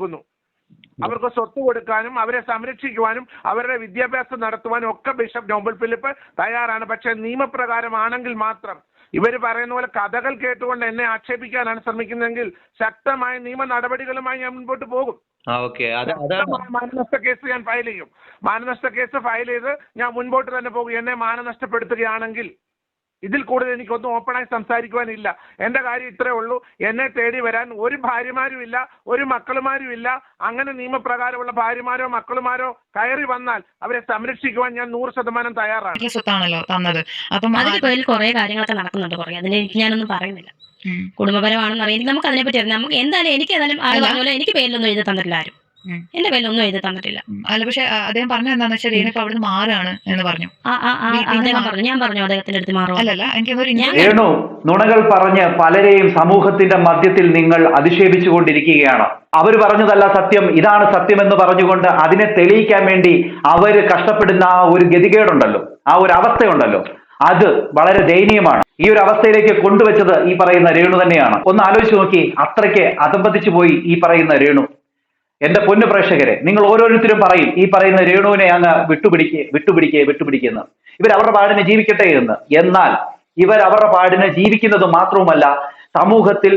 പോകുന്നു അവർക്ക് സ്വത്ത് കൊടുക്കാനും അവരെ സംരക്ഷിക്കുവാനും അവരുടെ വിദ്യാഭ്യാസം നടത്തുവാനും ഒക്കെ ബിഷപ്പ് നോബൽ ഫിലിപ്പ് തയ്യാറാണ്. പക്ഷെ നിയമപ്രകാരമാണെങ്കിൽ മാത്രം ഇവർ പറയുന്ന പോലെ കഥകൾ കേട്ടുകൊണ്ട് എന്നെ ആക്ഷേപിക്കാനാണ് ശ്രമിക്കുന്നതെങ്കിൽ ശക്തമായ നിയമ നടപടികളുമായി ഞാൻ മുൻപോട്ട് പോകും. മാനനഷ്ട കേസ് ഞാൻ ഫയൽ ചെയ്യും. മാനനഷ്ട കേസ് ഫയൽ ചെയ്ത് ഞാൻ മുൻപോട്ട് തന്നെ പോകും. എന്നെ മാനനഷ്ടപ്പെടുത്തുകയാണെങ്കിൽ ഇതിൽ കൂടുതൽ എനിക്കൊന്നും ഓപ്പണായി സംസാരിക്കുവാനില്ല. എന്റെ കാര്യം ഇത്രേ ഉള്ളൂ. എന്നെ തേടി വരാൻ ഒരു ഭാര്യമാരും ഇല്ല ഒരു മക്കളുമാരും ഇല്ല അങ്ങനെ നിയമപ്രകാരമുള്ള ഭാര്യമാരോ മക്കളുമാരോ കയറി വന്നാൽ അവരെ സംരക്ഷിക്കുവാൻ ഞാൻ നൂറ് ശതമാനം തയ്യാറാണ്. സ്വത്താണല്ലോ തന്നത്. അപ്പം അതിന്റെ പേരിൽ കുറെ കാര്യങ്ങളൊക്കെ നടക്കുന്നുണ്ട് കുറെ. അതിനെ ഞാനൊന്നും പറയുന്നില്ല. കുടുംബപരമാണെന്ന് അറിയാം. നമുക്ക് അതിനെപ്പറ്റി അറിയാം. നമുക്ക് എന്തായാലും എനിക്ക് ഏതായാലും ആരും. പറഞ്ഞ പോലെ എനിക്ക് പേരിലൊന്നും എഴുതി തന്നിട്ടില്ല ആരും. ഉം. പേരിൽ ഒന്നും എഴുതി തന്നിട്ടില്ല. അല്ല പക്ഷെ അദ്ദേഹം പറഞ്ഞു എന്താന്ന് വെച്ചാൽ രേണു ഇപ്പൊ അവിടുന്ന് മാറാണ് എന്ന് പറഞ്ഞു. പറഞ്ഞു. ഞാൻ പറഞ്ഞു അദ്ദേഹത്തിന്റെ അടുത്ത് മാറും അല്ലല്ല എനിക്ക് രേണു നുണകൾ പറഞ്ഞ് പലരെയും സമൂഹത്തിന്റെ മധ്യത്തിൽ നിങ്ങൾ അധിക്ഷേപിച്ചു കൊണ്ടിരിക്കുകയാണ്. അവർ പറഞ്ഞതല്ല സത്യം. ഇതാണ് സത്യം എന്ന് പറഞ്ഞുകൊണ്ട് അതിനെ തെളിയിക്കാൻ വേണ്ടി അവർ കഷ്ടപ്പെടുന്ന ആ ഒരു ഗതികേടുണ്ടല്ലോ. ആ ഒരു അവസ്ഥയുണ്ടല്ലോ. അത് വളരെ ദയനീയമാണ്. ഈ ഒരു അവസ്ഥയിലേക്ക് കൊണ്ടുവച്ചത് ഈ പറയുന്ന രേണു തന്നെയാണ്. ഒന്ന് ആലോചിച്ച് നോക്കി. അത്രയ്ക്ക് അധംപതിച്ചു പോയി ഈ പറയുന്ന രേണു. എന്റെ പൊന്നു പ്രേക്ഷകരെ നിങ്ങൾ ഓരോരുത്തരും പറയും ഈ പറയുന്ന രേണുവിനെ അങ്ങ് വിട്ടുപിടിക്കേ വിട്ടുപിടിക്കേ വിട്ടുപിടിക്കുന്നു. ഇവർ അവരുടെ പാടിനെ ജീവിക്കട്ടെ എന്ന്. എന്നാൽ ഇവർ അവരുടെ പാടിനെ ജീവിക്കുന്നത് മാത്രവുമല്ല സമൂഹത്തിൽ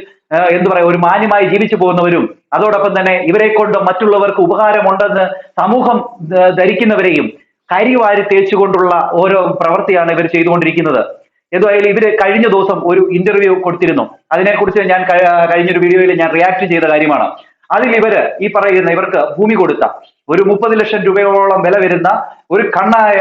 എന്ത് പറയാ ഒരു മാന്യമായി ജീവിച്ചു പോകുന്നവരും അതോടൊപ്പം തന്നെ ഇവരെ കൊണ്ട് മറ്റുള്ളവർക്ക് ഉപകാരമുണ്ടെന്ന് സമൂഹം ധരിക്കുന്നവരെയും കരിവാരി തേച്ചുകൊണ്ടുള്ള ഓരോ പ്രവൃത്തിയാണ് ഇവർ ചെയ്തുകൊണ്ടിരിക്കുന്നത്. എന്തായാലും ഇവർ കഴിഞ്ഞ ദിവസം ഒരു ഇന്റർവ്യൂ കൊടുത്തിരുന്നു. അതിനെക്കുറിച്ച് ഞാൻ കഴിഞ്ഞ കഴിഞ്ഞൊരു വീഡിയോയിൽ ഞാൻ റിയാക്ട് ചെയ്ത കാര്യമാണ്. അതിൽ ഇവർ ഈ പറയുന്ന ഇവർക്ക് ഭൂമി കൊടുത്ത ഒരു മുപ്പത് ലക്ഷം രൂപയോളം വില വരുന്ന ഒരു കണ്ണായ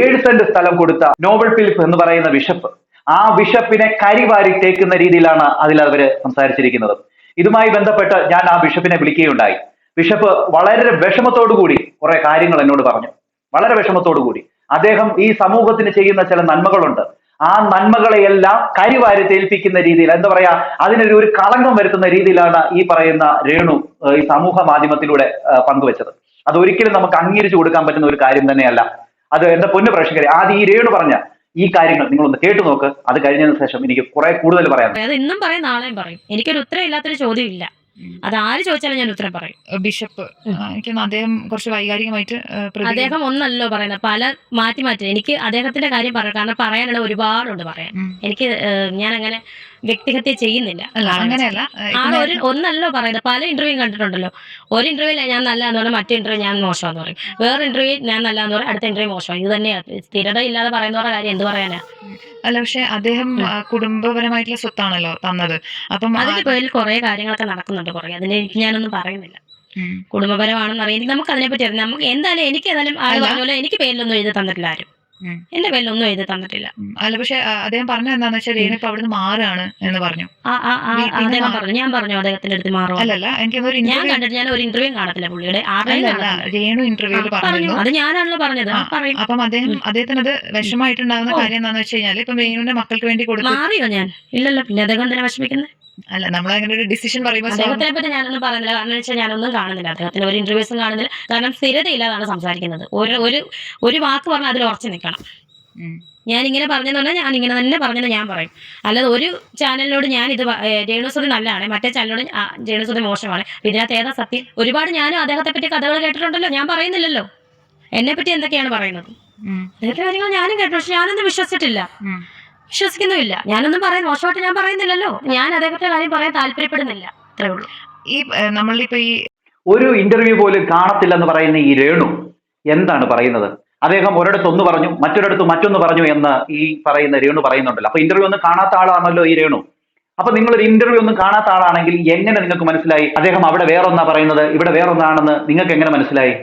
ഏഴ് സെന്റ് സ്ഥലം കൊടുത്ത നോബൽ ഫിലിപ്പ് എന്ന് പറയുന്ന ബിഷപ്പ് ആ ബിഷപ്പിനെ കരിവാരി തേക്കുന്ന രീതിയിലാണ് അതിൽ അവർ സംസാരിച്ചിരിക്കുന്നത്. ഇതുമായി ബന്ധപ്പെട്ട് ഞാൻ ആ ബിഷപ്പിനെ വിളിക്കുകയുണ്ടായി. ബിഷപ്പ് വളരെ വിഷമത്തോടു കൂടി കുറെ കാര്യങ്ങൾ എന്നോട് പറഞ്ഞു. വളരെ വിഷമത്തോടു കൂടി. അദ്ദേഹം ഈ സമൂഹത്തിന് ചെയ്യുന്ന ചില നന്മകളുണ്ട്. ആ നന്മകളെയെല്ലാം കരിവാരി തേൽപ്പിക്കുന്ന രീതിയിൽ എന്താ പറയാ അതിനൊരു ഒരു കളങ്കം വരുത്തുന്ന രീതിയിലാണ് ഈ പറയുന്ന രേണു ഈ സമൂഹ മാധ്യമത്തിലൂടെ പങ്കുവെച്ചത്. അത് ഒരിക്കലും നമുക്ക് അംഗീകരിച്ചു കൊടുക്കാൻ പറ്റുന്ന ഒരു കാര്യം തന്നെയല്ല. അത് എന്റെ പൊന്നു പ്രേക്ഷകരെ ആദ്യം ഈ രേണു പറഞ്ഞ ഈ കാര്യങ്ങൾ നിങ്ങൾ ഒന്ന് കേട്ടു നോക്ക്. അത് കഴിഞ്ഞതിന് ശേഷം എനിക്ക് കുറെ കൂടുതൽ പറയാം ഇന്നും പറയും നാളെയും പറയും. എനിക്കൊരു ഉത്തരം ഇല്ലാത്തൊരു ചോദ്യം ഇല്ല. അത് ആര് ചോദിച്ചാലും ഞാൻ ഉത്തരം പറയും. ബിഷപ്പ്. എനിക്ക് അദ്ദേഹം കുറച്ച് വൈകാരികമായിട്ട് അദ്ദേഹം ഒന്നല്ലോ പറയുന്നത്. പല മാറ്റി മാറ്റി. എനിക്ക് അദ്ദേഹത്തിന്റെ കാര്യം പറയാം. കാരണം പറയാനുള്ള ഒരുപാടുണ്ട് പറയാൻ. എനിക്ക് ഞാൻ അങ്ങനെ വ്യക്തിഹത്യ ചെയ്യുന്നില്ല അങ്ങനെയല്ല. ആ, ആൾ ഒരു ഒന്നല്ലോ പറയുന്നത്. പല ഇന്റർവ്യൂ കണ്ടിട്ടുണ്ടല്ലോ. ഒരു ഇന്റർവ്യൂവിൽ ഞാൻ നല്ല എന്ന് പറയും മറ്റേ ഇന്റർവ്യൂ ഞാൻ മോശമെന്ന് പറയും. വേറെ ഇന്റർവ്യൂ ഞാൻ നല്ല എന്ന് പറയും അടുത്ത ഇന്റർവ്യൂ മോശം ഇത് തന്നെയാണ് സ്ഥിരത ഇല്ലാതെ പറയുന്നവരുടെ കാര്യം എന്ത് പറയാനാ? അല്ല പക്ഷെ അദ്ദേഹം കുടുംബപരമായിട്ടുള്ള സ്വത്താണല്ലോ തന്നത്. അപ്പം അതിന്റെ പേരിൽ കുറെ കാര്യങ്ങളൊക്കെ നടക്കുന്നുണ്ട് കുറെ. അതിന് ഞാനൊന്നും പറയുന്നില്ല. കുടുംബപരമാണെന്ന് അറിയാം. നമുക്ക് അതിനെപ്പറ്റി അറിയാം. നമുക്ക് എന്തായാലും എനിക്ക് ഏതായാലും. പറഞ്ഞ പോലെ എനിക്ക് പേരിലൊന്നും എഴുതി തന്നിട്ടില്ല ആരും. എന്റെ പേരിലൊന്നും എഴുതി തന്നിട്ടില്ല. അല്ല പക്ഷെ അദ്ദേഹം പറഞ്ഞത് എന്താന്ന് വെച്ചാൽ രേണു ഇപ്പൊ അവിടുന്ന് മാറാണ് എന്ന് പറഞ്ഞു. അദ്ദേഹം പറഞ്ഞു ഞാൻ പറഞ്ഞു അദ്ദേഹത്തിന്റെ അടുത്ത് മാറും അല്ലല്ല എനിക്ക് ഞാൻ ഇന്റർവ്യൂ കണ്ടിട്ട് ഞാൻ ഒരു ഇന്റർവ്യൂ കാണത്തില്ല പുള്ളിയുടെ. രേണു ഇന്റർവ്യൂ പറഞ്ഞു അത് ഞാനാണല്ലോ പറഞ്ഞത്. അപ്പം അദ്ദേഹം അദ്ദേഹത്തിന് അത് വിഷമായിട്ടുണ്ടാകുന്ന കാര്യം എന്താണെന്ന് വെച്ച് കഴിഞ്ഞാൽ ഇപ്പം രേണുവിന്റെ മക്കൾക്ക് വേണ്ടി കൊടുത്തു മാറിയോ ഞാൻ? ഇല്ലല്ലോ പിന്നെ അദ്ദേഹം തന്നെ വിഷമിക്കുന്നത് അല്ല നമ്മൾ അങ്ങനെ ഒരു ഡിസിഷൻ പറയുമ്പോൾ അദ്ദേഹത്തിനെ പറ്റി ഞാനൊന്നും പറയുന്നില്ല കാരണം വെച്ചാൽ ഞാനൊന്നും കാണുന്നില്ല. അദ്ദേഹത്തിന് ഒരു ഇന്റർവ്യൂസും കാണുന്നില്ല. കാരണം സ്ഥിരതയില്ലാതാണ് സംസാരിക്കുന്നത്. ഒരു ഒരു ഒരു വാക്ക് പറഞ്ഞാൽ അതിൽ ഉറച്ചു നിൽക്കണം. ഞാൻ ഇങ്ങനെ പറഞ്ഞെന്ന് പറഞ്ഞാൽ ഞാൻ ഇങ്ങനെ തന്നെ പറഞ്ഞെന്ന് ഞാൻ പറയും. അല്ലാതെ ഒരു ചാനലിനോട് ഞാൻ ഇത് രേണുസുതി നല്ലതാണ്. മറ്റേ ചാനലിനോട് രേണുസുതി മോശമാണ്. ഇതിനകത്ത് ഏതാ സത്യം? ഒരുപാട് ഞാനും അദ്ദേഹത്തെ പറ്റി കഥകൾ കേട്ടിട്ടുണ്ടല്ലോ. ഞാൻ പറയുന്നില്ലല്ലോ. എന്നെ പറ്റി എന്തൊക്കെയാണ് പറയുന്നത്. അദ്ദേഹത്തെ കാര്യങ്ങൾ ഞാനും കേട്ടു പക്ഷെ ഞാനൊന്നും വിശ്വസിച്ചിട്ടില്ല. വിശ്വസിക്കുന്നുമില്ല. ഞാനൊന്നും പറയാൻ മോശമായിട്ട് ഞാൻ പറയുന്നില്ലല്ലോ. ഞാൻ അദ്ദേഹത്തെ കാര്യം പറയാൻ താല്പര്യപ്പെടുന്നില്ല. അത്രേ ഉള്ളൂ. ഈ നമ്മളിപ്പോ ഈ ഒരു ഇന്റർവ്യൂ പോലും കാണത്തില്ലെന്ന് പറയുന്ന ഈ രേണു എന്താണ് പറയുന്നത്? അദ്ദേഹം ഒരിടത്ത് ഒന്ന് പറഞ്ഞു മറ്റൊരിടത്ത് മറ്റൊന്ന് പറഞ്ഞു എന്ന് ഈ പറയുന്ന രേണു പറയുന്നുണ്ടല്ലോ. അപ്പൊ ഇന്റർവ്യൂ ഒന്നും കാണാത്ത ആളാണല്ലോ ഈ രേണു. അപ്പൊ നിങ്ങൾ ഒരു ഇന്റർവ്യൂ ഒന്നും കാണാത്ത ആളാണെങ്കിൽ എങ്ങനെ നിങ്ങൾക്ക് മനസ്സിലായി? അദ്ദേഹം അവിടെ വേറൊന്നാ പറയുന്നത് ഇവിടെ വേറൊന്നാണെന്ന് നിങ്ങൾക്ക് എങ്ങനെ മനസ്സിലായി?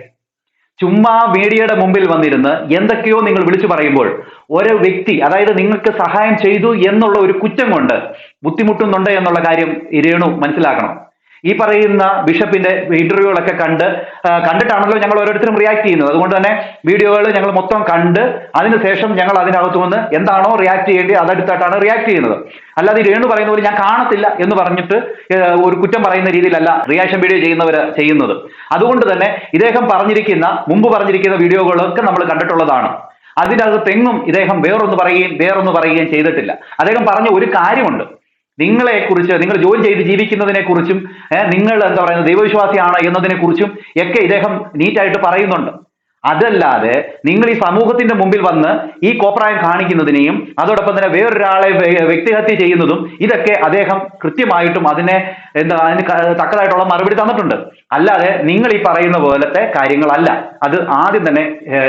ചുമ്മാ മീഡിയയുടെ മുമ്പിൽ വന്നിരുന്ന് എന്തൊക്കെയോ നിങ്ങൾ വിളിച്ചു പറയുമ്പോൾ ഒരു വ്യക്തി അതായത് നിങ്ങൾക്ക് സഹായം ചെയ്തു എന്നുള്ള ഒരു കുറ്റം കൊണ്ട് ബുദ്ധിമുട്ടുന്നുണ്ട് എന്നുള്ള കാര്യം രേണു മനസ്സിലാക്കണം. ഈ പറയുന്ന ബിഷപ്പിന്റെ ഇന്റർവ്യൂകളൊക്കെ കണ്ട് കണ്ടിട്ടാണല്ലോ ഞങ്ങൾ ഓരോരുത്തരും റിയാക്ട് ചെയ്യുന്നത്. അതുകൊണ്ട് തന്നെ വീഡിയോകൾ ഞങ്ങൾ മൊത്തം കണ്ട് അതിനുശേഷം ഞങ്ങൾ അതിനകത്ത് വന്ന് എന്താണോ റിയാക്ട് ചെയ്യേണ്ടത് അതെടുത്തിട്ടാണ് റിയാക്ട് ചെയ്യുന്നത്. അല്ലാതെ രേണു പറയുന്ന പോലെ ഞാൻ കാണത്തില്ല എന്ന് പറഞ്ഞിട്ട് ഒരു കുറ്റം പറയുന്ന രീതിയിലല്ല റിയാക്ഷൻ വീഡിയോ ചെയ്യുന്നവർ ചെയ്യുന്നത്. അതുകൊണ്ട് തന്നെ ഇദ്ദേഹം പറഞ്ഞിരിക്കുന്ന മുമ്പ് പറഞ്ഞിരിക്കുന്ന വീഡിയോകളൊക്കെ നമ്മൾ കണ്ടിട്ടുള്ളതാണ്. അതിനകത്തെങ്ങും ഇദ്ദേഹം വേറൊന്ന് പറയുകയും വേറൊന്ന് പറയുകയും ചെയ്തിട്ടില്ല. അദ്ദേഹം പറഞ്ഞ ഒരു കാര്യമുണ്ട്. നിങ്ങളെ കുറിച്ച് നിങ്ങൾ ജോലി ചെയ്ത് ജീവിക്കുന്നതിനെ കുറിച്ചും നിങ്ങൾ എന്താ പറയുന്നത് ദൈവവിശ്വാസിയാണ് എന്നതിനെ കുറിച്ചും ഒക്കെ ഇദ്ദേഹം നീറ്റായിട്ട് പറയുന്നുണ്ട്. അതല്ലാതെ നിങ്ങൾ ഈ സമൂഹത്തിന്റെ മുമ്പിൽ വന്ന് ഈ കോപ്രായം കാണിക്കുന്നതിനെയും അതോടൊപ്പം തന്നെ വേറൊരാളെ വ്യക്തിഹത്യ ചെയ്യുന്നതും ഇതൊക്കെ അദ്ദേഹം കൃത്യമായിട്ടും അതിനെ എന്താ അതിന് തക്കതായിട്ടുള്ള മറുപടി തന്നിട്ടുണ്ട്. അല്ലാതെ നിങ്ങൾ ഈ പറയുന്ന പോലത്തെ കാര്യങ്ങളല്ല. അത് ആദ്യം തന്നെ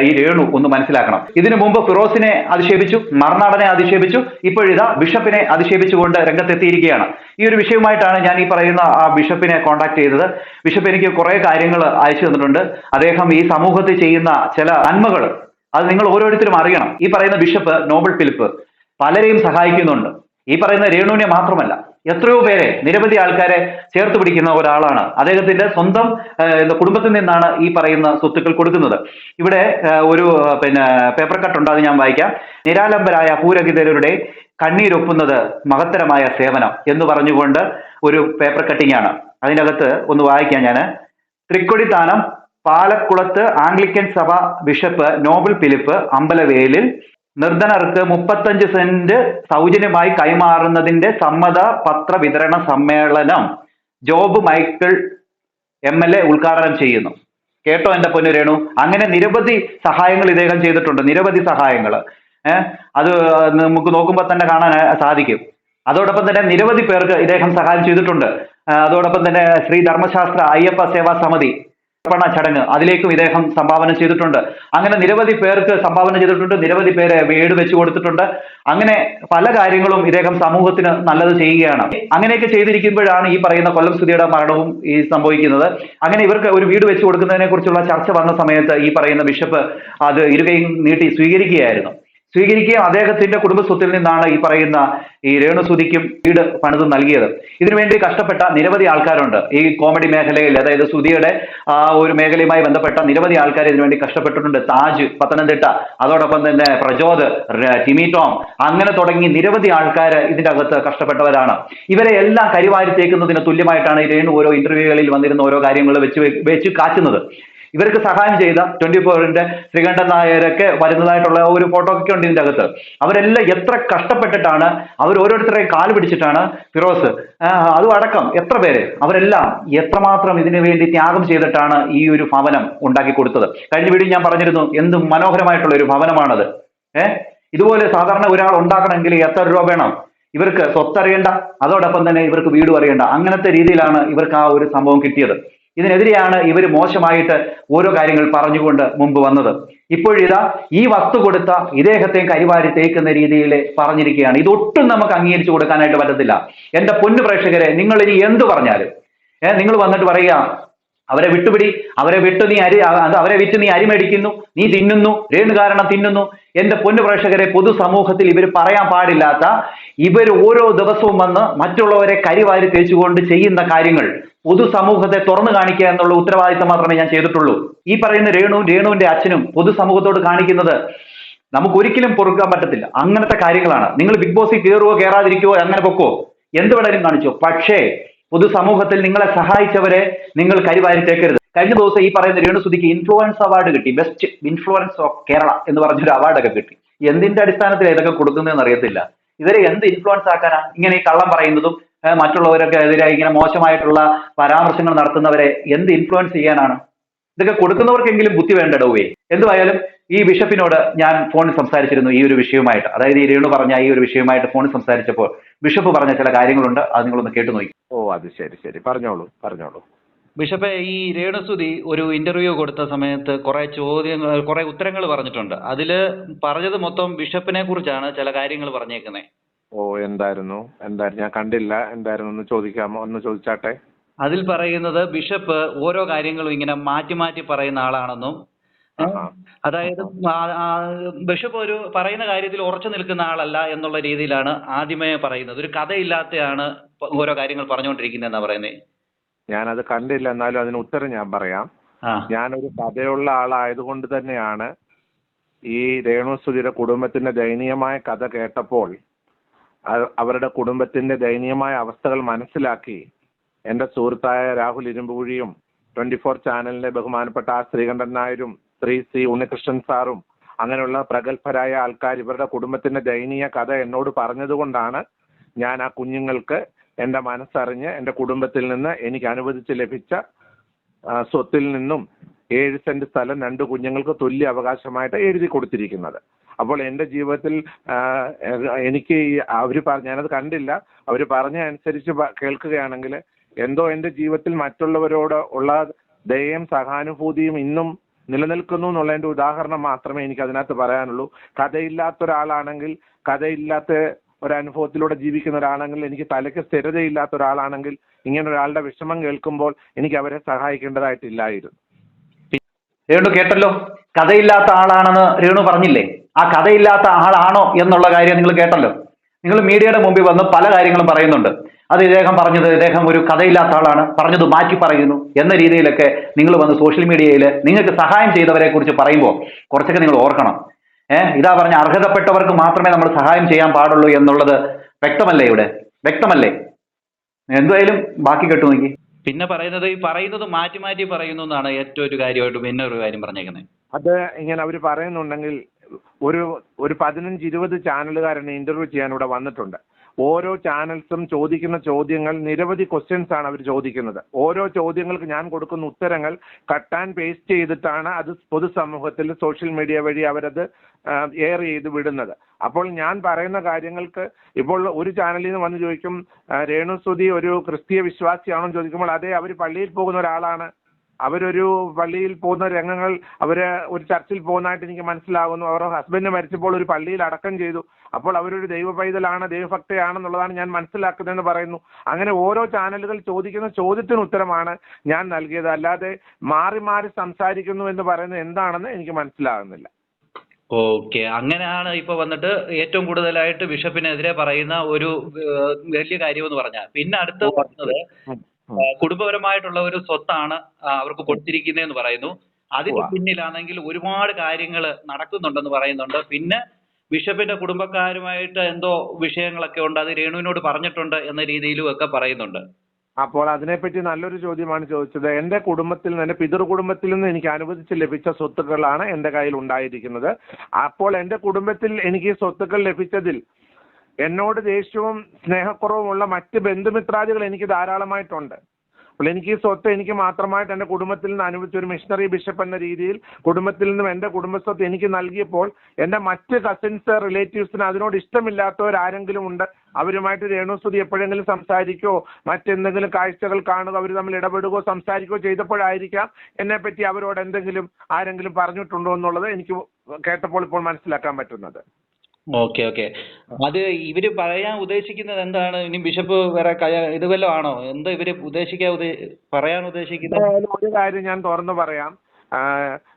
ഈ രേണു ഒന്ന് മനസ്സിലാക്കണം. ഇതിനു മുമ്പ് ഫിറോസിനെ അധിക്ഷേപിച്ചു മർനാടനെ അധിക്ഷേപിച്ചു ഇപ്പോഴിതാ ബിഷപ്പിനെ അധിക്ഷേപിച്ചുകൊണ്ട് രംഗത്തെത്തിയിരിക്കുകയാണ്. ഈ ഒരു വിഷയവുമായിട്ടാണ് ഞാൻ ഈ പറയുന്ന ആ ബിഷപ്പിനെ കോൺടാക്ട് ചെയ്തത്. ബിഷപ്പ് എനിക്ക് കുറെ കാര്യങ്ങൾ അയച്ചു തന്നിട്ടുണ്ട്. അദ്ദേഹം ഈ സമൂഹത്തിൽ ചെയ്യുന്ന ചില നന്മകൾ അത് നിങ്ങൾ ഓരോരുത്തരും അറിയണം. ഈ പറയുന്ന ബിഷപ്പ് നോബൽ ഫിലിപ്പ് പലരെയും സഹായിക്കുന്നുണ്ട്. ഈ പറയുന്ന രേണുവിനെ മാത്രമല്ല എത്രയോ പേരെ നിരവധി ആൾക്കാരെ ചേർത്ത് പിടിക്കുന്ന ഒരാളാണ്. അദ്ദേഹത്തിന്റെ സ്വന്തം കുടുംബത്തിൽ നിന്നാണ് ഈ പറയുന്ന സ്വത്തുക്കൾ കൊടുക്കുന്നത്. ഇവിടെ ഒരു പിന്നെ പേപ്പർ കട്ട് ഉണ്ട് അത് ഞാൻ വായിക്കാം. നിരാലംബരായ പൂരഹിതരുടെ കണ്ണീരൊപ്പുന്നത് മഹത്തരമായ സേവനം എന്ന് പറഞ്ഞുകൊണ്ട് ഒരു പേപ്പർ കട്ടിംഗ് ആണ്. അതിനകത്ത് ഒന്ന് വായിക്കാം ഞാൻ തൃക്കൊടിത്താനം പാലക്കുളത്ത് ആംഗ്ലിക്കൻ സഭ ബിഷപ്പ് നോബിൾ ഫിലിപ്പ് അമ്പലവേലിൽ നിർധനർക്ക് മുപ്പത്തഞ്ച് സെന്റ് സൗജന്യമായി കൈമാറുന്നതിന്റെ സമ്മത പത്ര വിതരണ സമ്മേളനം Job Michael M L A ഉദ്ഘാടനം ചെയ്യുന്നു. കേട്ടോ എന്റെ പൊന്നു രേണു? അങ്ങനെ നിരവധി സഹായങ്ങൾ ഇദ്ദേഹം ചെയ്തിട്ടുണ്ട്. നിരവധി സഹായങ്ങൾ. ഏഹ് അത് നമുക്ക് നോക്കുമ്പോൾ തന്നെ കാണാൻ സാധിക്കും. അതോടൊപ്പം തന്നെ നിരവധി പേർക്ക് ഇദ്ദേഹം സഹായം ചെയ്തിട്ടുണ്ട്. അതോടൊപ്പം തന്നെ ശ്രീ ധർമ്മശാസ്ത്ര അയ്യപ്പ സേവാ സമിതി സമർപ്പണ ചടങ്ങ്. അതിലേക്കും ഇദ്ദേഹം സംഭാവന ചെയ്തിട്ടുണ്ട്. അങ്ങനെ നിരവധി പേർക്ക് സംഭാവന ചെയ്തിട്ടുണ്ട്. നിരവധി പേരെ വീട് വെച്ചു കൊടുത്തിട്ടുണ്ട്. അങ്ങനെ പല കാര്യങ്ങളും ഇദ്ദേഹം സമൂഹത്തിന് നല്ലത് ചെയ്യുകയാണ്. അങ്ങനെയൊക്കെ ചെയ്തിരിക്കുമ്പോഴാണ് ഈ പറയുന്ന കൊല്ലം സ്തുതിയുടെ മരണവും ഈ സംഭവിക്കുന്നത്. അങ്ങനെ ഇവർക്ക് ഒരു വീട് വെച്ചു കൊടുക്കുന്നതിനെ കുറിച്ചുള്ള ചർച്ച വന്ന സമയത്ത് ഈ പറയുന്ന ബിഷപ്പ് അത് ഇരുകയും നീട്ടി സ്വീകരിക്കുകയായിരുന്നു. സ്വീകരിക്കുകയും അദ്ദേഹത്തിന്റെ കുടുംബ സ്വത്തിൽ നിന്നാണ് ഈ പറയുന്ന ഈ രേണുസുതിക്കും വീട് പണിത് നൽകിയത്. ഇതിനുവേണ്ടി കഷ്ടപ്പെട്ട നിരവധി ആൾക്കാരുണ്ട്. ഈ കോമഡി മേഖലയിൽ അതായത് സുധിയുടെ ആ ഒരു മേഖലയുമായി ബന്ധപ്പെട്ട നിരവധി ആൾക്കാർ ഇതിനുവേണ്ടി കഷ്ടപ്പെട്ടിട്ടുണ്ട്. താജ് പത്തനംതിട്ട അതോടൊപ്പം തന്നെ പ്രചോദ് ടിമി ടോം അങ്ങനെ തുടങ്ങി നിരവധി ആൾക്കാർ ഇതിന്റെ അകത്ത് കഷ്ടപ്പെട്ടവരാണ്. ഇവരെ എല്ലാം കരിവാരി തേക്കുന്നതിന് തുല്യമായിട്ടാണ് ഈ രേണു ഓരോ ഇന്റർവ്യൂകളിൽ വന്നിരുന്ന ഓരോ കാര്യങ്ങൾ വെച്ച് വെച്ച് കാച്ചുന്നത്. ഇവർക്ക് സഹായം ചെയ്ത ട്വന്റി ഫോറിന്റെ ശ്രീകണ്ഠൻ നായരൊക്കെ വരുന്നതായിട്ടുള്ള ഒരു ഫോട്ടോ ഒക്കെ ഉണ്ട് ഇതിന്റെ അകത്ത് അവരെല്ലാം എത്ര കഷ്ടപ്പെട്ടിട്ടാണ് അവർ ഓരോരുത്തരെയും കാൽ പിടിച്ചിട്ടാണ് ഫിറോസ് അതും അടക്കം എത്ര പേര്? അവരെല്ലാം എത്രമാത്രം ഇതിനു വേണ്ടി ത്യാഗം ചെയ്തിട്ടാണ് ഈ ഒരു ഭവനം ഉണ്ടാക്കി കൊടുത്തത്? കഴിഞ്ഞ വീഡിയോ ഞാൻ പറഞ്ഞിരുന്നു എന്ത് മനോഹരമായിട്ടുള്ള ഒരു ഭവനമാണത്. ഏഹ് ഇതുപോലെ സാധാരണ ഒരാൾ ഉണ്ടാക്കണമെങ്കിൽ എത്ര രൂപ വേണം? ഇവർക്ക് സ്വത്തറിയണ്ട അതോടൊപ്പം തന്നെ ഇവർക്ക് വീടും അറിയണ്ട. അങ്ങനത്തെ രീതിയിലാണ് ഇവർക്ക് ആ ഒരു സംഭവം കിട്ടിയത്. ഇതിനെതിരെയാണ് ഇവർ മോശമായിട്ട് ഓരോ കാര്യങ്ങൾ പറഞ്ഞുകൊണ്ട് മുമ്പ് വന്നത്. ഇപ്പോഴിതാ ഈ വസ്തു കൊടുത്ത ഇദ്ദേഹത്തെയും കരിവാരി തേക്കുന്ന രീതിയിൽ പറഞ്ഞിരിക്കുകയാണ്. ഇതൊട്ടും നമുക്ക് അംഗീകരിച്ചു കൊടുക്കാനായിട്ട് പറ്റത്തില്ല. എന്റെ പൊന്നു പ്രേക്ഷകരെ നിങ്ങൾ ഇനി എന്ത് പറഞ്ഞാലും ഏഹ് നിങ്ങൾ വന്നിട്ട് പറയുക അവരെ വിട്ടുപിടി അവരെ വിട്ടു നീ അരി അവരെ വിറ്റ് നീ അരി മേടിക്കുന്നു നീ തിന്നുന്നു രേണു കാരണം തിന്നുന്നു. എന്റെ പൊന്നു പ്രേക്ഷകരെ പൊതുസമൂഹത്തിൽ ഇവർ പറയാൻ പാടില്ലാത്ത ഇവർ ഓരോ ദിവസവും വന്ന് മറ്റുള്ളവരെ കരിവാരി തേച്ചുകൊണ്ട് ചെയ്യുന്ന കാര്യങ്ങൾ പൊതുസമൂഹത്തെ തുറന്നു കാണിക്കുക എന്നുള്ള ഉത്തരവാദിത്തം മാത്രമേ ഞാൻ ചെയ്തിട്ടുള്ളൂ. ഈ പറയുന്ന രേണു രേണുവിന്റെ അച്ഛനും പൊതുസമൂഹത്തോട് കാണിക്കുന്നത് നമുക്ക് ഒരിക്കലും പൊറുക്കാൻ പറ്റത്തില്ല. അങ്ങനത്തെ കാര്യങ്ങളാണ്. നിങ്ങൾ ബിഗ് ബോസിൽ കയറുവോ കയറാതിരിക്കുവോ അങ്ങനെ പൊക്കോ? എന്ത് വേണേലും കാണിച്ചോ. പക്ഷേ പൊതുസമൂഹത്തിൽ നിങ്ങളെ സഹായിച്ചവരെ നിങ്ങൾ കരിവാരിത്തേക്കരുത് കഴിഞ്ഞ ദിവസം ഈ പറയുന്ന രേണുസുതിക്ക് ഇൻഫ്ലുവൻസ് അവാർഡ് കിട്ടി. ബെസ്റ്റ് ഇൻഫ്ലുവൻസ് ഓഫ് കേരള എന്ന് പറഞ്ഞൊരു അവാർഡൊക്കെ കിട്ടി. എന്തിന്റെ അടിസ്ഥാനത്തിൽ ഇതൊക്കെ കൊടുക്കുന്നതെന്ന് അറിയത്തില്ല. ഇവരെ എന്ത് ഇൻഫ്ലുവൻസ് ആക്കാനാ ഇങ്ങനെ ഈ കള്ളം പറയുന്നതും മറ്റുള്ളവരൊക്കെ എതിരെ ഇങ്ങനെ മോശമായിട്ടുള്ള പരാമർശങ്ങൾ നടത്തുന്നവരെ എന്ത് ഇൻഫ്ലുവൻസ് ചെയ്യാനാണ്? ഇതൊക്കെ കൊടുക്കുന്നവർക്കെങ്കിലും ബുദ്ധി വേണ്ടടവേ എന്തുവായാലും ഈ ബിഷപ്പിനോട് ഞാൻ ഫോണിൽ സംസാരിച്ചിരുന്നു ഈ ഒരു വിഷയവുമായിട്ട്. അതായത് ഈ രേണു പറഞ്ഞ ഈ ഒരു വിഷയവുമായിട്ട് ഫോണിൽ സംസാരിച്ചപ്പോൾ ബിഷപ്പ് പറഞ്ഞ ചില കാര്യങ്ങളുണ്ട് അത് നിങ്ങളൊന്ന് കേട്ടു നോക്കി. ഓ അത് ശരി ശരി. പറഞ്ഞോളൂ പറഞ്ഞോളൂ. ബിഷപ്പ് ഈ രേണുസുതി ഒരു ഇന്റർവ്യൂ കൊടുത്ത സമയത്ത് കുറെ ചോദ്യങ്ങൾ കുറെ ഉത്തരങ്ങൾ പറഞ്ഞിട്ടുണ്ട്. അതിൽ പറഞ്ഞത് മൊത്തം ബിഷപ്പിനെ കുറിച്ചാണ് ചില കാര്യങ്ങൾ പറഞ്ഞേക്കുന്നത് ഓ എന്തായിരുന്നു? എന്തായിരുന്നു? ഞാൻ കണ്ടില്ല. എന്തായിരുന്നു? ഒന്ന് ചോദിക്കാമോ? ഒന്ന് ചോദിച്ചാട്ടെ. അതിൽ പറയുന്നത് ബിഷപ്പ് ഓരോ കാര്യങ്ങളും ഇങ്ങനെ മാറ്റി മാറ്റി പറയുന്ന ആളാണെന്നും. അതായത് ബിഷപ്പ് ഒരു പറയുന്ന കാര്യത്തിൽ ഉറച്ചു നിൽക്കുന്ന ആളല്ല എന്നുള്ള രീതിയിലാണ് ആദ്യമേ പറയുന്നത്. ഒരു കഥയില്ലാത്തയാണ് ഓരോ കാര്യങ്ങൾ പറഞ്ഞുകൊണ്ടിരിക്കുന്നതെന്നാ പറയുന്നത് ഞാനത് കണ്ടില്ല എന്നാലും അതിന് ഉത്തരം ഞാൻ പറയാം. ഞാനൊരു കഥയുള്ള ആളായതുകൊണ്ട് തന്നെയാണ് ഈ രേണുസുതിയുടെ കുടുംബത്തിന്റെ ദയനീയമായ കഥ കേട്ടപ്പോൾ അവരുടെ കുടുംബത്തിന്റെ ദയനീയമായ അവസ്ഥകൾ മനസ്സിലാക്കി എന്റെ സുഹൃത്തായ രാഹുൽ ഇരുമ്പുകുഴിയും ട്വന്റി ഫോർ ചാനലിന്റെ ബഹുമാനപ്പെട്ട ആ ശ്രീകണ്ഠൻ നായരും ശ്രീ സി ഉണ്ണികൃഷ്ണൻ സാറും അങ്ങനെയുള്ള പ്രഗത്ഭരായ ആൾക്കാർ ഇവരുടെ കുടുംബത്തിന്റെ ദയനീയ കഥ എന്നോട് പറഞ്ഞതുകൊണ്ടാണ് ഞാൻ ആ കുഞ്ഞുങ്ങൾക്ക് എന്റെ മനസ്സറിഞ്ഞ് എന്റെ കുടുംബത്തിൽ നിന്ന് എനിക്ക് അനുവദിച്ച് ലഭിച്ച സ്വത്തിൽ നിന്നും ഏഴ് സെന്റ് സ്ഥലം രണ്ട് കുഞ്ഞുങ്ങൾക്ക് തുല്യ അവകാശമായിട്ട് എഴുതി കൊടുത്തിരിക്കുന്നത്. അപ്പോൾ എന്റെ ജീവിതത്തിൽ എനിക്ക് അവർ പറഞ്ഞ ഞാനത് കണ്ടില്ല. അവർ പറഞ്ഞ അനുസരിച്ച് കേൾക്കുകയാണെങ്കിൽ എന്തോ എന്റെ ജീവിതത്തിൽ മറ്റുള്ളവരോട് ഉള്ള ദയയും സഹാനുഭൂതിയും ഇന്നും നിലനിൽക്കുന്നു എന്നുള്ളതിന്റെ ഉദാഹരണം മാത്രമേ എനിക്ക് അതിനകത്ത് പറയാനുള്ളൂ. കഥയില്ലാത്ത ഒരാളാണെങ്കിൽ കഥയില്ലാത്ത ഒരനുഭവത്തിലൂടെ ജീവിക്കുന്ന ഒരാളാണെങ്കിൽ എനിക്ക് തലയ്ക്ക് സ്ഥിരതയില്ലാത്ത ഒരാളാണെങ്കിൽ ഇങ്ങനെ ഒരാളുടെ വിഷമം കേൾക്കുമ്പോൾ എനിക്ക് അവരെ സഹായിക്കേണ്ടതായിട്ടില്ലായിരുന്നു. രേണു കേട്ടല്ലോ? കഥയില്ലാത്ത ആളാണെന്ന് രേണു പറഞ്ഞില്ലേ? ആ കഥയില്ലാത്ത ആളാണോ എന്നുള്ള കാര്യം നിങ്ങൾ കേട്ടല്ലോ? നിങ്ങൾ മീഡിയയുടെ മുമ്പിൽ വന്ന് പല കാര്യങ്ങളും പറയുന്നുണ്ട്. അത് ഇദ്ദേഹം പറഞ്ഞത് ഇദ്ദേഹം ഒരു കഥയില്ലാത്ത ആളാണ് പറഞ്ഞത് മാറ്റി പറയുന്നു എന്ന രീതിയിലൊക്കെ നിങ്ങൾ വന്ന് സോഷ്യൽ മീഡിയയിൽ നിങ്ങൾക്ക് സഹായം ചെയ്തവരെ കുറിച്ച് പറയുമ്പോൾ കുറച്ചൊക്കെ നിങ്ങൾ ഓർക്കണം. ഏഹ് ഇതാ പറഞ്ഞ അർഹതപ്പെട്ടവർക്ക് മാത്രമേ നമ്മൾ സഹായം ചെയ്യാൻ പാടുള്ളൂ എന്നുള്ളത് വ്യക്തമല്ലേ ഇവിടെ? വ്യക്തമല്ലേ? എന്തായാലും ബാക്കി കേട്ടു നോക്കി. പിന്നെ പറയുന്നത് ഈ പറയുന്നത് മാറ്റി മാറ്റി പറയുന്നു എന്നാണ് ഏറ്റവും ഒരു കാര്യമായിട്ട് പിന്നെ ഒരു കാര്യം പറഞ്ഞേക്കുന്നത്. അത് ഇങ്ങനെ അവർ പറയുന്നുണ്ടെങ്കിൽ ഒരു ഒരു പതിനഞ്ച് ഇരുപത് ചാനലുകാരനെ ഇന്റർവ്യൂ ചെയ്യാൻ ഇവിടെ വന്നിട്ടുണ്ട്. ഓരോ ചാനൽസും ചോദിക്കുന്ന ചോദ്യങ്ങൾ നിരവധി ക്വസ്റ്റ്യൻസ് ആണ് അവർ ചോദിക്കുന്നത്. ഓരോ ചോദ്യങ്ങൾക്ക് ഞാൻ കൊടുക്കുന്ന ഉത്തരങ്ങൾ കട്ട് ആൻഡ് പേസ്റ്റ് ചെയ്തിട്ടാണ് അത് പൊതുസമൂഹത്തിൽ സോഷ്യൽ മീഡിയ വഴി അവരത് എയർ ചെയ്ത് വിടുന്നത്. അപ്പോൾ ഞാൻ പറയുന്ന കാര്യങ്ങൾക്ക് ഇപ്പോൾ ഒരു ചാനലിൽ നിന്ന് വന്ന് ചോദിക്കും രേണുസുതി ഒരു ക്രിസ്തീയ വിശ്വാസിയാണോ എന്ന് ചോദിക്കുമ്പോൾ അതെ അവർ പള്ളിയിൽ പോകുന്ന ഒരാളാണ്. അവരൊരു പള്ളിയിൽ പോകുന്ന രംഗങ്ങൾ അവർ ഒരു ചർച്ചിൽ പോകുന്നതായിട്ട് എനിക്ക് മനസ്സിലാകുന്നു അവരുടെ ഹസ്ബൻഡ് മരിച്ചപ്പോൾ ഒരു പള്ളിയിൽ അടക്കം ചെയ്തു. അപ്പോൾ അവരൊരു ദൈവ പൈതലാണ് ദൈവഭക്തയാണെന്നുള്ളതാണ് ഞാൻ മനസ്സിലാക്കുന്നതെന്ന് പറയുന്നു. അങ്ങനെ ഓരോ ചാനലുകൾ ചോദിക്കുന്ന ചോദ്യത്തിന് ഉത്തരമാണ് ഞാൻ നൽകിയത്. അല്ലാതെ മാറി മാറി സംസാരിക്കുന്നു എന്ന് പറയുന്നത് എന്താണെന്ന് എനിക്ക് മനസ്സിലാകുന്നില്ല. ഓക്കെ. അങ്ങനെയാണ് ഇപ്പൊ വന്നിട്ട് ഏറ്റവും കൂടുതലായിട്ട് ബിഷപ്പിനെതിരെ പറയുന്ന ഒരു വലിയ കാര്യം എന്ന് പറഞ്ഞാൽ പിന്നെ അടുത്ത്. ആ, കുടുംബപരമായിട്ടുള്ള ഒരു സ്വത്താണ് അവർക്ക് കൊടുത്തിരിക്കുന്നതെന്ന് പറയുന്നു. അതിന് പിന്നിലാണെങ്കിൽ ഒരുപാട് കാര്യങ്ങൾ നടക്കുന്നുണ്ടെന്ന് പറയുന്നുണ്ട്. പിന്നെ ബിഷപ്പിന്റെ കുടുംബക്കാരുമായിട്ട് എന്തോ വിഷയങ്ങളൊക്കെ ഉണ്ട്. അത് രേണുവിനോട് പറഞ്ഞിട്ടുണ്ട് എന്ന രീതിയിലും ഒക്കെ പറയുന്നുണ്ട്. അപ്പോൾ അതിനെപ്പറ്റി നല്ലൊരു ചോദ്യമാണ് ചോദിച്ചത്. എന്റെ കുടുംബത്തിൽ നിന്ന് എന്റെ പിതൃ കുടുംബത്തിൽ നിന്ന് എനിക്ക് അനുവദിച്ച് ലഭിച്ച സ്വത്തുക്കളാണ് എന്റെ കയ്യിൽ ഉണ്ടായിരിക്കുന്നത്. അപ്പോൾ എന്റെ കുടുംബത്തിൽ എനിക്ക് സ്വത്തുക്കൾ ലഭിച്ചതിൽ എന്നോട് ദേഷ്യവും സ്നേഹക്കുറവുമുള്ള മറ്റ് ബന്ധുമിത്രാദികൾ എനിക്ക് ധാരാളമായിട്ടുണ്ട്. അപ്പോൾ എനിക്ക് ഈ സ്വത്ത് എനിക്ക് മാത്രമായിട്ട് എന്റെ കുടുംബത്തിൽ നിന്ന് അനുവദിച്ച ഒരു മിഷണറി ബിഷപ്പ് എന്ന രീതിയിൽ കുടുംബത്തിൽ നിന്നും എന്റെ കുടുംബസ്വത്ത് എനിക്ക് നൽകിയപ്പോൾ എന്റെ മറ്റ് കസിൻസ് റിലേറ്റീവ്സിന് അതിനോട് ഇഷ്ടമില്ലാത്തവരാരെങ്കിലും ഉണ്ട്? അവരുമായിട്ട് രേണുസ്തുതി എപ്പോഴെങ്കിലും സംസാരിക്കോ? മറ്റെന്തെങ്കിലും കാഴ്ചകൾ കാണുക അവർ തമ്മിൽ ഇടപെടുകയോ സംസാരിക്കുകയോ ചെയ്തപ്പോഴായിരിക്കാം എന്നെപ്പറ്റി അവരോട് എന്തെങ്കിലും ആരെങ്കിലും പറഞ്ഞിട്ടുണ്ടോ എന്നുള്ളത് എനിക്ക് കേട്ടപ്പോൾ ഇപ്പോൾ മനസ്സിലാക്കാൻ പറ്റുന്നത്. Okay okay. അത് ഇവർ പറയാൻ ഉദ്ദേശിക്കുന്നത് എന്താണ്? ഇനി ബിഷപ്പ് വേറെ കയ- ഇത് വല്ലതും ആണോ? എന്താ ഇവർ ഉദ്ദേശിക്കാൻ ഉദ്ദേ- പറയാൻ ഉദ്ദേശിക്കുന്നത്? ഒരു കാര്യം ഞാൻ തുറന്നു പറയാം.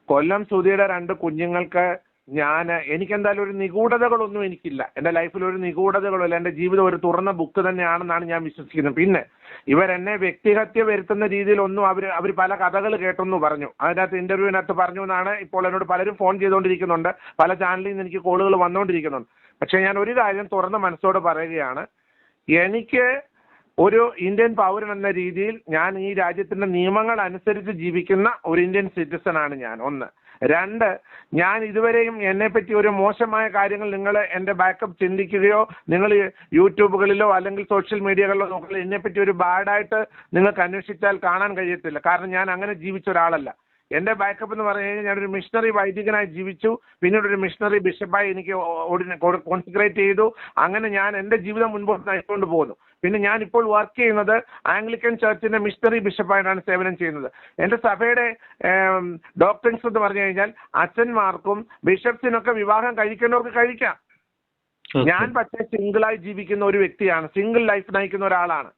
കൊല്ലം സുധിയുടെ രണ്ട് കുഞ്ഞുങ്ങൾക്ക് ഞാൻ എനിക്കെന്തായാലും ഒരു നിഗൂഢതകളൊന്നും എനിക്കില്ല. എന്റെ ലൈഫിൽ ഒരു നിഗൂഢതകളില്ല എന്റെ ജീവിതം ഒരു തുറന്ന ബുക്ക് തന്നെയാണെന്നാണ് ഞാൻ വിശ്വസിക്കുന്നത്. പിന്നെ ഇവരെന്നെ വ്യക്തിഹത്യ വരുത്തുന്ന രീതിയിലൊന്നും അവർ അവർ പല കഥകൾ കേട്ടെന്ന് പറഞ്ഞു. അതിനകത്ത് ഇന്റർവ്യൂവിനകത്ത് പറഞ്ഞു എന്നാണ് ഇപ്പോൾ എന്നോട് പലരും ഫോൺ ചെയ്തുകൊണ്ടിരിക്കുന്നുണ്ട്. പല ചാനലിൽ നിന്ന് എനിക്ക് കോളുകൾ വന്നുകൊണ്ടിരിക്കുന്നുണ്ട്. പക്ഷേ ഞാൻ ഒരു കാര്യം തുറന്ന മനസ്സോട് പറയുകയാണ്. എനിക്ക് ഒരു ഇന്ത്യൻ പൗരൻ എന്ന രീതിയിൽ ഞാൻ ഈ രാജ്യത്തിന്റെ നിയമങ്ങൾ അനുസരിച്ച് ജീവിക്കുന്ന ഒരു ഇന്ത്യൻ സിറ്റിസൺ ആണ് ഞാൻ. ഒന്ന്. രണ്ട് ഞാൻ ഇതുവരെയും എന്നെ പറ്റി ഒരു മോശമായ കാര്യങ്ങൾ നിങ്ങൾ എന്റെ ബാക്കപ്പ് ചിന്തിക്കുകയോ നിങ്ങൾ യൂട്യൂബുകളിലോ അല്ലെങ്കിൽ സോഷ്യൽ മീഡിയകളിലോ നോക്കുകയോ എന്നെ പറ്റി ഒരു ബാഡായിട്ട് നിങ്ങൾക്ക് അന്വേഷിച്ചാൽ കാണാൻ കഴിയത്തില്ല. കാരണം ഞാൻ അങ്ങനെ ജീവിച്ച ഒരാളല്ല. എന്റെ ബാക്കപ്പ് എന്ന് പറഞ്ഞു കഴിഞ്ഞാൽ ഞാനൊരു മിഷണറി വൈദികനായി ജീവിച്ചു. പിന്നീട് ഒരു മിഷണറി ബിഷപ്പായി എനിക്ക് കോൺസെൻട്രേറ്റ് ചെയ്തു. അങ്ങനെ ഞാൻ എന്റെ ജീവിതം മുൻപോട്ട് നയിച്ചുകൊണ്ട് പോകുന്നു. പിന്നെ ഞാൻ ഇപ്പോൾ വർക്ക് ചെയ്യുന്നത് ആംഗ്ലിക്കൻ ചർച്ചിന്റെ മിഷണറി ബിഷപ്പായിട്ടാണ് സേവനം ചെയ്യുന്നത്. എന്റെ സഭയുടെ ഡോക്ടേഴ്സ് എന്ന് പറഞ്ഞു കഴിഞ്ഞാൽ അച്ഛന്മാർക്കും ബിഷപ്സിനൊക്കെ വിവാഹം കഴിക്കേണ്ടവർക്ക് കഴിക്കാം. ഞാൻ പക്ഷേ സിംഗിളായി ജീവിക്കുന്ന ഒരു വ്യക്തിയാണ്. സിംഗിൾ ലൈഫ് നയിക്കുന്ന ഒരാളാണ്.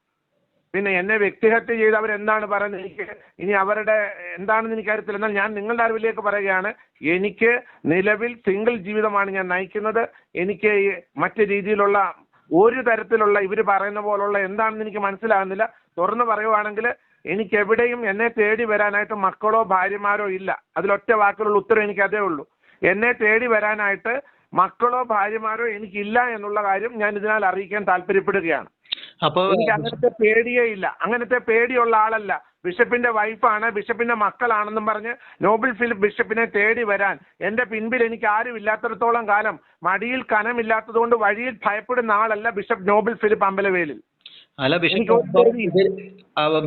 പിന്നെ എന്നെ വ്യക്തിഹത്യ ചെയ്ത് അവരെന്താണ് പറയുന്നത്? എനിക്ക് ഇനി അവരുടെ എന്താണെന്ന് എനിക്കറിയത്തില്ല എന്നാൽ ഞാൻ നിങ്ങളുടെ അറിവിലേക്ക് പറയുകയാണ്. എനിക്ക് നിലവിൽ സിംഗിൾ ജീവിതമാണ് ഞാൻ നയിക്കുന്നത്. എനിക്ക് മറ്റ് രീതിയിലുള്ള ഒരു തരത്തിലുള്ള ഇവർ പറയുന്ന പോലുള്ള എന്താണെന്ന് എനിക്ക് മനസ്സിലാകുന്നില്ല. തുറന്നു പറയുവാണെങ്കിൽ എനിക്ക് എവിടെയും എന്നെ തേടി വരാനായിട്ട് മക്കളോ ഭാര്യമാരോ ഇല്ല. അതിലൊറ്റ വാക്കിലുള്ള ഉത്തരം എനിക്ക് അതേ ഉള്ളൂ. എന്നെ തേടി വരാനായിട്ട് മക്കളോ ഭാര്യമാരോ എനിക്കില്ല എന്നുള്ള കാര്യം ഞാൻ ഇതിനാൽ അറിയിക്കാൻ താല്പര്യപ്പെടുകയാണ്. അപ്പൊ എനിക്ക് അങ്ങനത്തെ പേടിയേ ഇല്ല. അങ്ങനത്തെ പേടിയുള്ള ആളല്ല. ബിഷപ്പിന്റെ വൈഫാണ് ബിഷപ്പിന്റെ മക്കളാണെന്നും പറഞ്ഞ് നോബിൾ ഫിലിപ്പ് ബിഷപ്പിനെ തേടി വരാൻ. എന്റെ പിൻപിൽ എനിക്ക് ആരും ഇല്ലാത്തിടത്തോളം കാലം മടിയിൽ കനമില്ലാത്തതുകൊണ്ട് വഴിയിൽ ഭയപ്പെടുന്ന ആളല്ല ബിഷപ്പ് നോബിൾ ഫിലിപ്പ് അമ്പലവേലിൽ. അല്ല ബിഷപ്പ്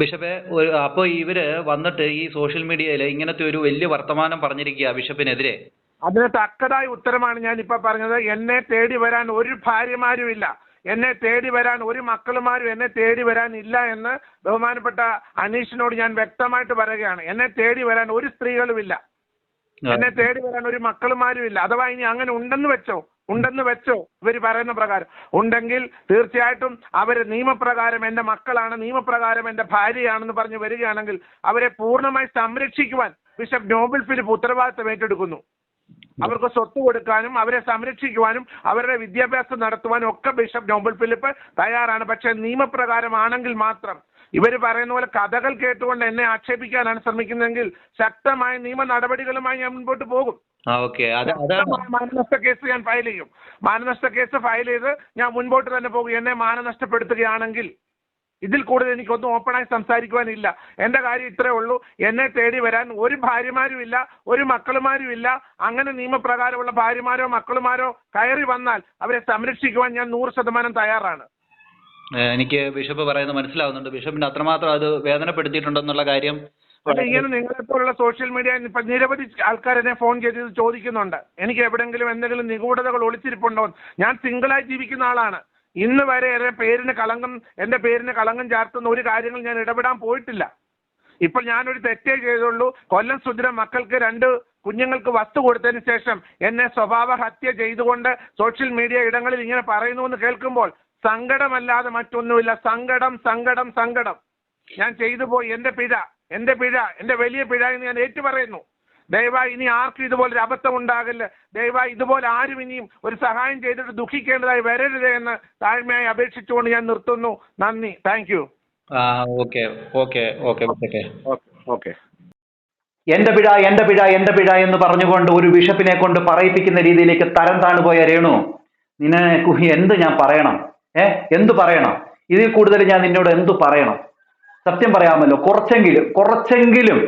ബിഷപ്പെ അപ്പൊ ഇവർ വന്നിട്ട് ഈ സോഷ്യൽ മീഡിയയിൽ ഇങ്ങനത്തെ ഒരു വലിയ വർത്തമാനം പറഞ്ഞിരിക്കുക ബിഷപ്പിനെതിരെ? അതിന് തക്കതായ ഉത്തരമാണ് ഞാൻ ഇപ്പൊ പറഞ്ഞത്. എന്നെ തേടി വരാൻ ഒരു ഭാര്യമാരും ഇല്ല എന്നെ തേടി വരാൻ ഒരു മക്കളുമാരും എന്നെ തേടി വരാൻ ഇല്ല എന്ന് ബഹുമാനപ്പെട്ട അനീഷിനോട് ഞാൻ വ്യക്തമായിട്ട് പറയുകയാണ്. എന്നെ തേടി വരാൻ ഒരു സ്ത്രീകളുമില്ല എന്നെ തേടി വരാൻ ഒരു മക്കളുമാരും ഇല്ല. അഥവാ ഇനി അങ്ങനെ ഉണ്ടെന്ന് വെച്ചോ ഉണ്ടെന്ന് വെച്ചോ ഇവർ പറയുന്ന പ്രകാരം. ഉണ്ടെങ്കിൽ തീർച്ചയായിട്ടും അവർ നിയമപ്രകാരം എന്റെ മക്കളാണ് നിയമപ്രകാരം എന്റെ ഭാര്യയാണെന്ന് പറഞ്ഞ് വരികയാണെങ്കിൽ അവരെ പൂർണമായി സംരക്ഷിക്കുവാൻ ബിഷപ്പ് നോബിൾ ഫിലിപ്പ് ഉത്തരവാദിത്തം ഏറ്റെടുക്കുന്നു. അവർക്ക് സ്വത്ത് കൊടുക്കാനും അവരെ സംരക്ഷിക്കുവാനും അവരുടെ വിദ്യാഭ്യാസം നടത്തുവാനും ഒക്കെ ബിഷപ്പ് നോബൽ ഫിലിപ്പ് തയ്യാറാണ്. പക്ഷെ നിയമപ്രകാരമാണെങ്കിൽ മാത്രം ഇവർ പറയുന്ന പോലെ കഥകൾ കേട്ടുകൊണ്ട് എന്നെ ആക്ഷേപിക്കാനാണ് ശ്രമിക്കുന്നതെങ്കിൽ ശക്തമായ നിയമ നടപടികളുമായി ഞാൻ മുൻപോട്ട് പോകും. മാനനഷ്ട കേസ് ഞാൻ ഫയൽ ചെയ്യും. മാനനഷ്ട കേസ് ഫയൽ ചെയ്ത് ഞാൻ മുൻപോട്ട് തന്നെ പോകും. എന്നെ മാനനഷ്ടപ്പെടുത്തുകയാണെങ്കിൽ ഇതിൽ കൂടുതൽ എനിക്കൊന്നും ഓപ്പണായി സംസാരിക്കുവാനില്ല. എന്റെ കാര്യം ഇത്രേ ഉള്ളൂ. എന്നെ തേടി വരാൻ ഒരു ഭാര്യമാരും ഇല്ല ഒരു മക്കളുമാരും ഇല്ല അങ്ങനെ നിയമപ്രകാരമുള്ള ഭാര്യമാരോ മക്കളുമാരോ കയറി വന്നാൽ അവരെ സംരക്ഷിക്കുവാൻ ഞാൻ നൂറ് ശതമാനം തയ്യാറാണ്. എനിക്ക് ബിഷപ്പ് പറയുന്നത് മനസ്സിലാവുന്നുണ്ട്. ബിഷപ്പിന് അത്രമാത്രം അത് വേദനപ്പെടുത്തിയിട്ടുണ്ടെന്നുള്ള കാര്യം ഇങ്ങനെ നിങ്ങളെപ്പോലുള്ള സോഷ്യൽ മീഡിയ ഇപ്പൊ നിരവധി ആൾക്കാർ എന്നെ ഫോൺ ചെയ്ത് ചോദിക്കുന്നുണ്ട്. എനിക്ക് എവിടെങ്കിലും എന്തെങ്കിലും നിഗൂഢതകൾ ഒളിച്ചിരിപ്പുണ്ടോ. ഞാൻ സിംഗിളായി ജീവിക്കുന്ന ആളാണ്. ഇന്ന് വരെ എന്റെ പേരിന് കളങ്കം എന്റെ പേരിന് കളങ്കം ചാർത്തുന്ന ഒരു കാര്യങ്ങൾ ഞാൻ ഇടപെടാൻ പോയിട്ടില്ല. ഇപ്പോൾ ഞാനൊരു തെറ്റേ ചെയ്തുള്ളൂ. കൊല്ലം സുധിര മക്കൾക്ക് രണ്ട് കുഞ്ഞുങ്ങൾക്ക് വസ്തു കൊടുത്തതിന് ശേഷം എന്നെ സ്വഭാവ ഹത്യ ചെയ്തുകൊണ്ട് സോഷ്യൽ മീഡിയ ഇടങ്ങളിൽ ഇങ്ങനെ പറയുന്നു എന്ന് കേൾക്കുമ്പോൾ സങ്കടമല്ലാതെ മറ്റൊന്നുമില്ല. സങ്കടം സങ്കടം സങ്കടം. ഞാൻ ചെയ്തു പോയി. എന്റെ പിഴ എന്റെ പിഴ എന്റെ വലിയ പിഴ എന്ന് ഞാൻ ഏറ്റു പറയുന്നു ദയവായി ഇനി ആർക്കും ഇതുപോലെ ഒരു അബദ്ധം ഉണ്ടാകില്ല ദയവായി ഇതുപോലെ ആരും ഇനിയും ഒരു സഹായം ചെയ്തിട്ട് ദുഃഖിക്കേണ്ടതായി വരരുത് എന്ന് താഴ്മയായി അപേക്ഷിച്ചുകൊണ്ട് ഞാൻ നിർത്തുന്നു. നന്ദി. താങ്ക് യു ആ ഓക്കെ ഓക്കെ ഓക്കെ ബിഷപ്പെ ഓക്കെ ഓക്കെ. എന്റെ പിഴ എന്റെ പിഴ എന്റെ പിഴ എന്ന് പറഞ്ഞുകൊണ്ട് ഒരു ബിഷപ്പിനെ കൊണ്ട് പറയിപ്പിക്കുന്ന രീതിയിലേക്ക് തരം താണുപോയ രേണു നിനക്ക് എന്ത് ഞാൻ പറയണം? ഏ എന്ത് പറയണം? ഇതിൽ കൂടുതൽ ഞാൻ നിന്നോട് എന്തു പറയണം? സത്യം പറയാമല്ലോ കുറച്ചെങ്കിലും കുറച്ചെങ്കിലും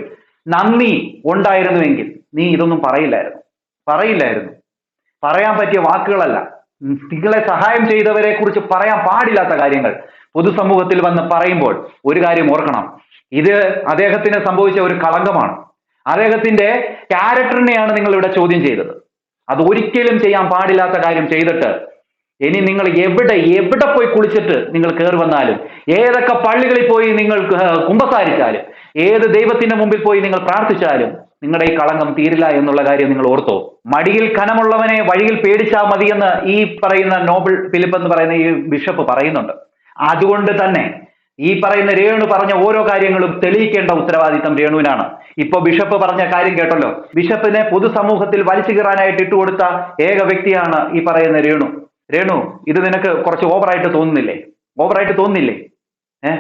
നന്ദി ഉണ്ടായിരുന്നുവെങ്കിൽ നീ ഇതൊന്നും പറയില്ലായിരുന്നു. പറയില്ലായിരുന്നു. പറയാൻ പറ്റിയ വാക്കുകളല്ല. നിങ്ങളെ സഹായം ചെയ്തവരെ കുറിച്ച് പറയാൻ പാടില്ലാത്ത കാര്യങ്ങൾ പൊതുസമൂഹത്തിൽ വന്ന് പറയുമ്പോൾ ഒരു കാര്യം ഓർക്കണം. ഇത് അദ്ദേഹത്തിന് സംഭവിച്ച ഒരു കളങ്കമാണ്. അദ്ദേഹത്തിന്റെ ക്യാരക്ടറിനെയാണ് നിങ്ങൾ ഇവിടെ ചോദ്യം ചെയ്തത്. അത് ഒരിക്കലും ചെയ്യാൻ പാടില്ലാത്ത കാര്യം ചെയ്തിട്ട് ഇനി നിങ്ങൾ എവിടെ എവിടെ പോയി കുളിച്ചിട്ട് നിങ്ങൾ കയറി വന്നാലും ഏതൊക്കെ പള്ളികളിൽ പോയി നിങ്ങൾ കുമ്പസാരിച്ചാലും ഏത് ദൈവത്തിന്റെ മുമ്പിൽ പോയി നിങ്ങൾ പ്രാർത്ഥിച്ചാലും നിങ്ങളുടെ ഈ കളങ്കം തീരില്ല എന്നുള്ള കാര്യം നിങ്ങൾ ഓർത്തോ. മടിയിൽ കനമുള്ളവനെ വഴിയിൽ പേടിച്ചാൽ മതിയെന്ന് ഈ പറയുന്ന നോബിൾ ഫിലിപ്പ് എന്ന് പറയുന്ന ഈ ബിഷപ്പ് പറയുന്നുണ്ട്. അതുകൊണ്ട് തന്നെ ഈ പറയുന്ന രേണു പറഞ്ഞ ഓരോ കാര്യങ്ങളും തെളിയിക്കേണ്ട ഉത്തരവാദിത്തം രേണുവിനാണ്. ഇപ്പൊ ബിഷപ്പ് പറഞ്ഞ കാര്യം കേട്ടല്ലോ. ബിഷപ്പിനെ പൊതുസമൂഹത്തിൽ വലിച്ചു കീറാനായിട്ട് ഇട്ടുകൊടുത്ത ഏക വ്യക്തിയാണ് ഈ പറയുന്ന രേണു. രേണു ഇത് നിനക്ക് കുറച്ച് ഓവറായിട്ട് തോന്നുന്നില്ലേ? ഓവറായിട്ട് തോന്നുന്നില്ലേ? ഏ?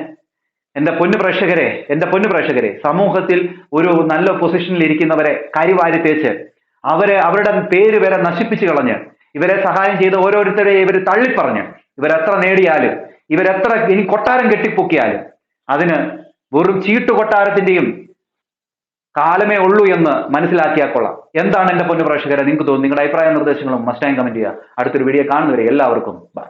എന്റെ പൊന്നു പ്രേക്ഷകരെ എന്റെ പൊന്നു പ്രേക്ഷകരെ സമൂഹത്തിൽ ഒരു നല്ല പൊസിഷനിൽ ഇരിക്കുന്നവരെ കരിവാരി തേച്ച് അവരെ അവരുടെ പേര് വരെ നശിപ്പിച്ചു കളഞ്ഞ് ഇവരെ സഹായം ചെയ്ത് ഓരോരുത്തരെ ഇവർ തള്ളിപ്പറഞ്ഞ് ഇവരെത്ര നേടിയാലും ഇവരെത്ര ഇനി കൊട്ടാരം കെട്ടിപ്പൊക്കിയാലും അതിന് വെറും ചീട്ടു കൊട്ടാരത്തിന്റെയും കാലമേ ഉള്ളൂ എന്ന് മനസ്സിലാക്കിയാൽ കൊള്ളാം. എന്താണ് എന്റെ പൊന്നു പ്രേക്ഷകരെ നിങ്ങൾക്ക് തോന്നുന്നു? നിങ്ങളുടെ അഭിപ്രായ നിർദ്ദേശങ്ങളും മസ്റ്റായും കമന്റ് ചെയ്യുക. അടുത്തൊരു വീഡിയോ കാണുന്നവരെ എല്ലാവർക്കും ബൈ